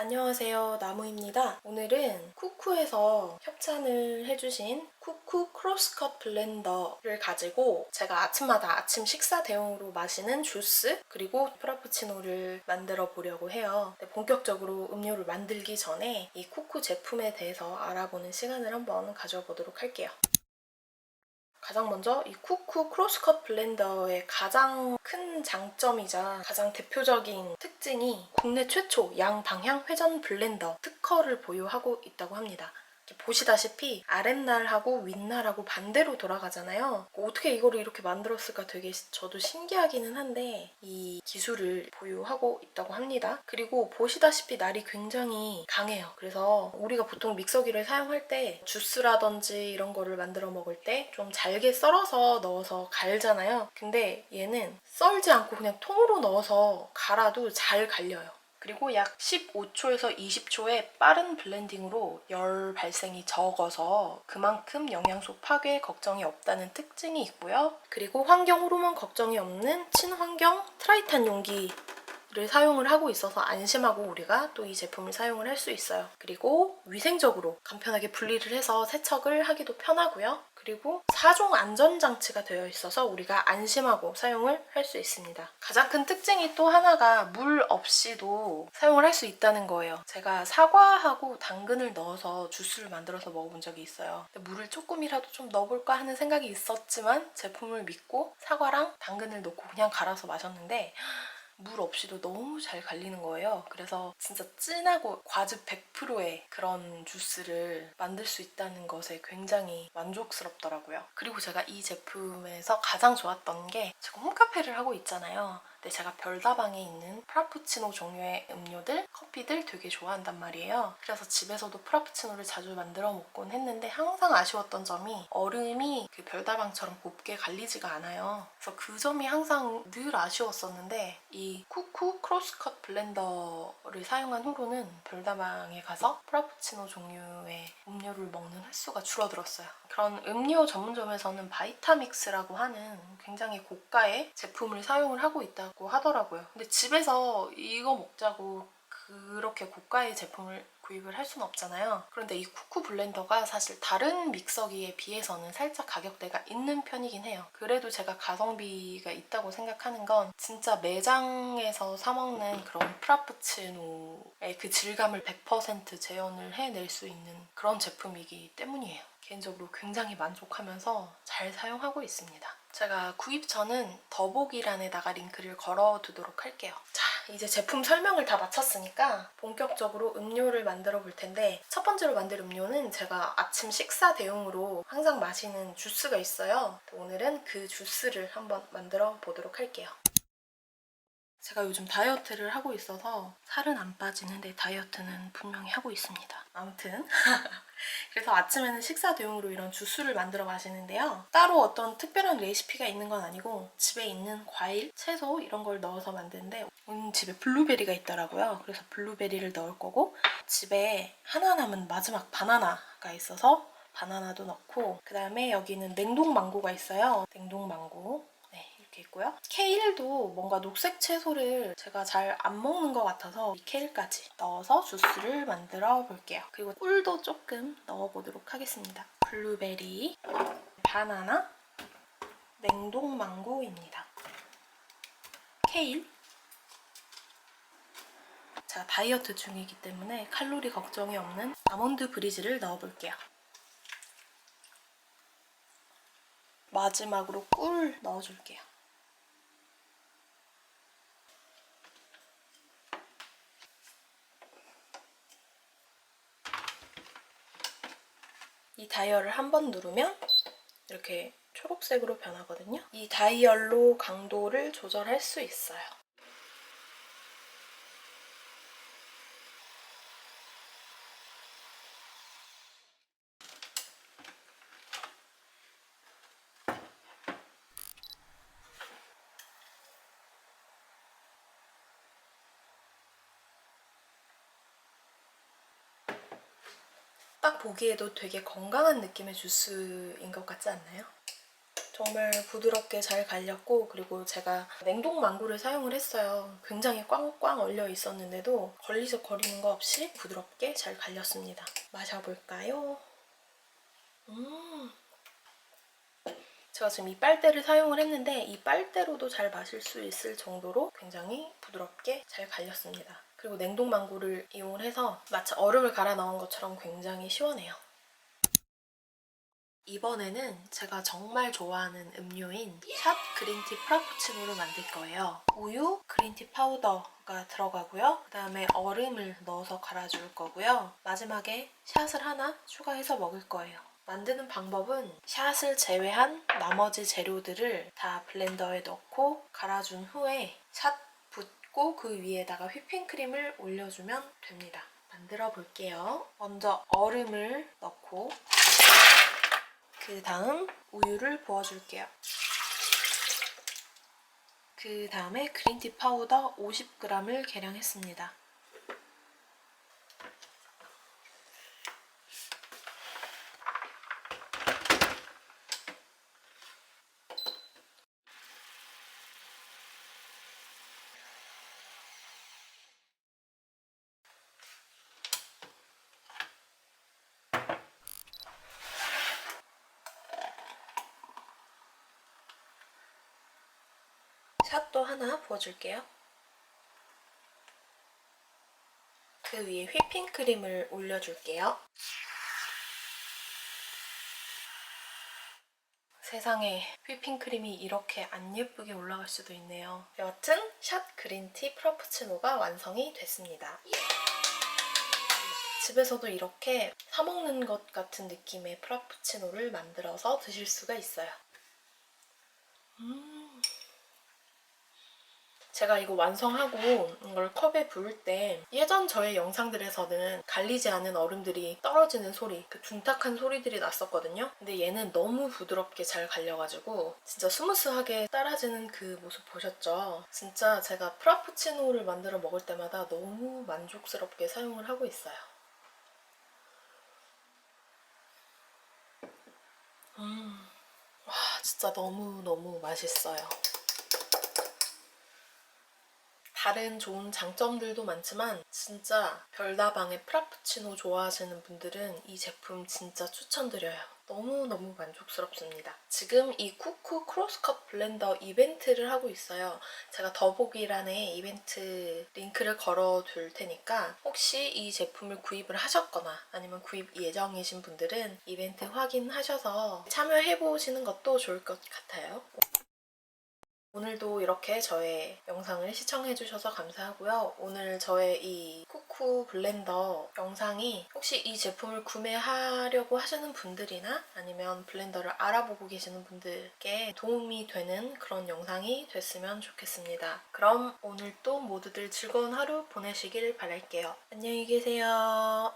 안녕하세요 나무입니다. 오늘은 쿠쿠에서 협찬을 해주신 쿠쿠 크로스컷 블렌더를 가지고 제가 아침마다 아침 식사 대용으로 마시는 주스 그리고 프라푸치노를 만들어 보려고 해요. 본격적으로 음료를 만들기 전에 이 쿠쿠 제품에 대해서 알아보는 시간을 한번 가져보도록 할게요 가장 먼저 이 쿠쿠 크로스컷 블렌더의 가장 큰 장점이자 가장 대표적인 특징이 국내 최초 양방향 회전 블렌더 특허를 보유하고 있다고 합니다. 보시다시피 아랫날하고 윗날하고 반대로 돌아가잖아요. 어떻게 이거를 이렇게 만들었을까 되게 저도 신기하기는 한데 이 기술을 보유하고 있다고 합니다. 그리고 보시다시피 날이 굉장히 강해요. 그래서 우리가 보통 믹서기를 사용할 때 주스라든지 이런 거를 만들어 먹을 때 좀 잘게 썰어서 넣어서 갈잖아요. 근데 얘는 썰지 않고 그냥 통으로 넣어서 갈아도 잘 갈려요. 그리고 약 15초에서 20초의 빠른 블렌딩으로 열 발생이 적어서 그만큼 영양소 파괴 걱정이 없다는 특징이 있고요. 그리고 환경 호르몬 걱정이 없는 친환경 트라이탄 용기 를 사용을 하고 있어서 안심하고 우리가 또 이 제품을 사용을 할 수 있어요. 그리고 위생적으로 간편하게 분리를 해서 세척을 하기도 편하고요. 그리고 4종 안전장치가 되어 있어서 우리가 안심하고 사용을 할 수 있습니다. 가장 큰 특징이 또 하나가 물 없이도 사용을 할 수 있다는 거예요. 제가 사과하고 당근을 넣어서 주스를 만들어서 먹어본 적이 있어요. 물을 조금이라도 좀 넣어볼까 하는 생각이 있었지만 제품을 믿고 사과랑 당근을 넣고 그냥 갈아서 마셨는데 물 없이도 너무 잘 갈리는 거예요. 그래서 진짜 진하고 과즙 100%의 그런 주스를 만들 수 있다는 것에 굉장히 만족스럽더라고요. 그리고 제가 이 제품에서 가장 좋았던 게 지금 홈카페를 하고 있잖아요. 근데 제가 별다방에 있는 프라푸치노 종류의 음료들, 커피들 되게 좋아한단 말이에요. 그래서 집에서도 프라푸치노를 자주 만들어 먹곤 했는데 항상 아쉬웠던 점이 얼음이 그 별다방처럼 곱게 갈리지가 않아요. 그래서 그 점이 항상 늘 아쉬웠었는데 이 쿠쿠 크로스컷 블렌더를 사용한 후로는 별다방에 가서 프라푸치노 종류의 음료를 먹는 횟수가 줄어들었어요. 그런 음료 전문점에서는 바이타믹스라고 하는 굉장히 고가의 제품을 사용을 하고 있다 고 하더라고요. 근데 집에서 이거 먹자고 그렇게 고가의 제품을 구입을 할 수는 없잖아요. 그런데 이 쿠쿠 블렌더가 사실 다른 믹서기에 비해서는 살짝 가격대가 있는 편이긴 해요. 그래도 제가 가성비가 있다고 생각하는 건 진짜 매장에서 사먹는 그런 프라푸치노의 그 질감을 100% 재현을 해낼 수 있는 그런 제품이기 때문이에요. 개인적으로 굉장히 만족하면서 잘 사용하고 있습니다. 제가 구입 전은 더보기란에다가 링크를 걸어두도록 할게요. 자, 이제 제품 설명을 다 마쳤으니까 본격적으로 음료를 만들어 볼 텐데 첫 번째로 만들 음료는 제가 아침 식사 대용으로 항상 마시는 주스가 있어요. 오늘은 그 주스를 한번 만들어 보도록 할게요. 제가 요즘 다이어트를 하고 있어서 살은 안 빠지는데 다이어트는 분명히 하고 있습니다. 아무튼 그래서 아침에는 식사 대용으로 이런 주스를 만들어 마시는데요. 따로 어떤 특별한 레시피가 있는 건 아니고 집에 있는 과일, 채소 이런 걸 넣어서 만드는데 오늘 집에 블루베리가 있더라고요. 그래서 블루베리를 넣을 거고 집에 하나 남은 마지막 바나나가 있어서 바나나도 넣고 그 다음에 여기는 냉동 망고가 있어요. 냉동 망고 이렇게 있고요. 케일도 뭔가 녹색 채소를 제가 잘 안 먹는 것 같아서 이 케일까지 넣어서 주스를 만들어 볼게요. 그리고 꿀도 조금 넣어보도록 하겠습니다. 블루베리, 바나나, 냉동 망고입니다. 케일, 제가 다이어트 중이기 때문에 칼로리 걱정이 없는 아몬드 브리즈를 넣어볼게요. 마지막으로 꿀 넣어줄게요. 이 다이얼을 한 번 누르면 이렇게 초록색으로 변하거든요. 이 다이얼로 강도를 조절할 수 있어요. 딱 보기에도 되게 건강한 느낌의 주스인 것 같지 않나요? 정말 부드럽게 잘 갈렸고 그리고 제가 냉동 망고를 사용을 했어요. 굉장히 꽝꽝 얼려 있었는데도 걸리적거리는 거 없이 부드럽게 잘 갈렸습니다. 마셔볼까요? 음. 제가 지금 이 빨대를 사용을 했는데 이 빨대로도 잘 마실 수 있을 정도로 굉장히 부드럽게 잘 갈렸습니다. 그리고 냉동 망고를 이용을 해서 마치 얼음을 갈아 넣은 것처럼 굉장히 시원해요. 이번에는 제가 정말 좋아하는 음료인 샷 그린티 프라푸치노를 만들 거예요. 우유, 그린티 파우더가 들어가고요. 그 다음에 얼음을 넣어서 갈아줄 거고요. 마지막에 샷을 하나 추가해서 먹을 거예요. 만드는 방법은 샷을 제외한 나머지 재료들을 다 블렌더에 넣고 갈아준 후에 샷 붓고 그 위에다가 휘핑크림을 올려주면 됩니다. 만들어 볼게요. 먼저 얼음을 넣고 그 다음 우유를 부어줄게요. 그 다음에 그린티 파우더 50g을 계량했습니다. 샷도 하나 부어줄게요. 그 위에 휘핑크림을 올려줄게요. 세상에 휘핑크림이 이렇게 안 예쁘게 올라갈 수도 있네요. 여하튼 샷 그린티 프라푸치노가 완성이 됐습니다. 집에서도 이렇게 사 먹는 것 같은 느낌의 프라푸치노를 만들어서 드실 수가 있어요. 음. 제가 이거 완성하고 이걸 컵에 부을 때 예전 저의 영상들에서는 갈리지 않은 얼음들이 떨어지는 소리, 그 둔탁한 소리들이 났었거든요. 근데 얘는 너무 부드럽게 잘 갈려가지고 진짜 스무스하게 따라지는 그 모습 보셨죠? 진짜 제가 프라푸치노를 만들어 먹을 때마다 너무 만족스럽게 사용을 하고 있어요. 음, 와 진짜 너무너무 맛있어요. 다른 좋은 장점들도 많지만 진짜 별다방의 프라푸치노 좋아하시는 분들은 이 제품 진짜 추천드려요. 너무너무 만족스럽습니다. 지금 이 쿠쿠 크로스컵 블렌더 이벤트를 하고 있어요. 제가 더보기란에 이벤트 링크를 걸어 둘 테니까 혹시 이 제품을 구입을 하셨거나 아니면 구입 예정이신 분들은 이벤트 확인하셔서 참여해 보시는 것도 좋을 것 같아요. 오늘도 이렇게 저의 영상을 시청해주셔서 감사하고요. 오늘 저의 이 쿠쿠 블렌더 영상이 혹시 이 제품을 구매하려고 하시는 분들이나 아니면 블렌더를 알아보고 계시는 분들께 도움이 되는 그런 영상이 됐으면 좋겠습니다. 그럼 오늘도 모두들 즐거운 하루 보내시길 바랄게요. 안녕히 계세요.